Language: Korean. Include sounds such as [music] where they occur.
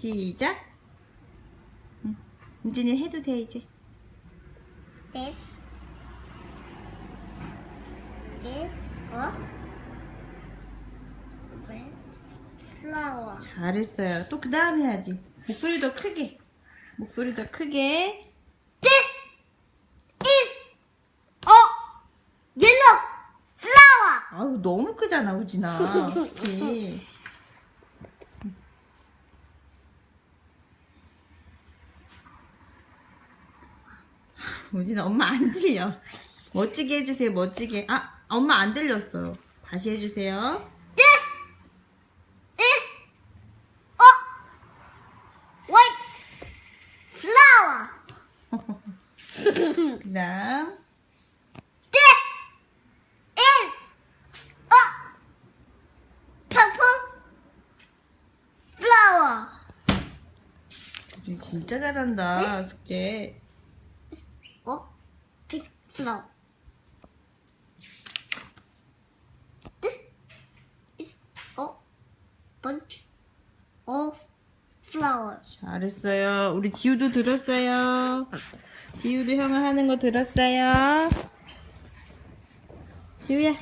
시작. 응. 은진이 해도 돼 이제. This is a red flower. 잘했어요. 또 그 다음 해야지. 목소리 더 크게. 목소리 더 크게. This is a yellow flower. 아우 너무 크잖아 우진아. [laughs] 그치? 우진아 엄마 안 들려. 멋지게 해주세요 멋지게. 아 엄마 안 들렸어요. 다시 해주세요. This is a white flower. [laughs] 그 다음 This is a purple flower. 우진 진짜 잘한다 숙제. 어? a bunch of flowers. 잘했어요. 우리 지우도 들었어요. 지우도 형아 하는 거 들었어요. 지우야.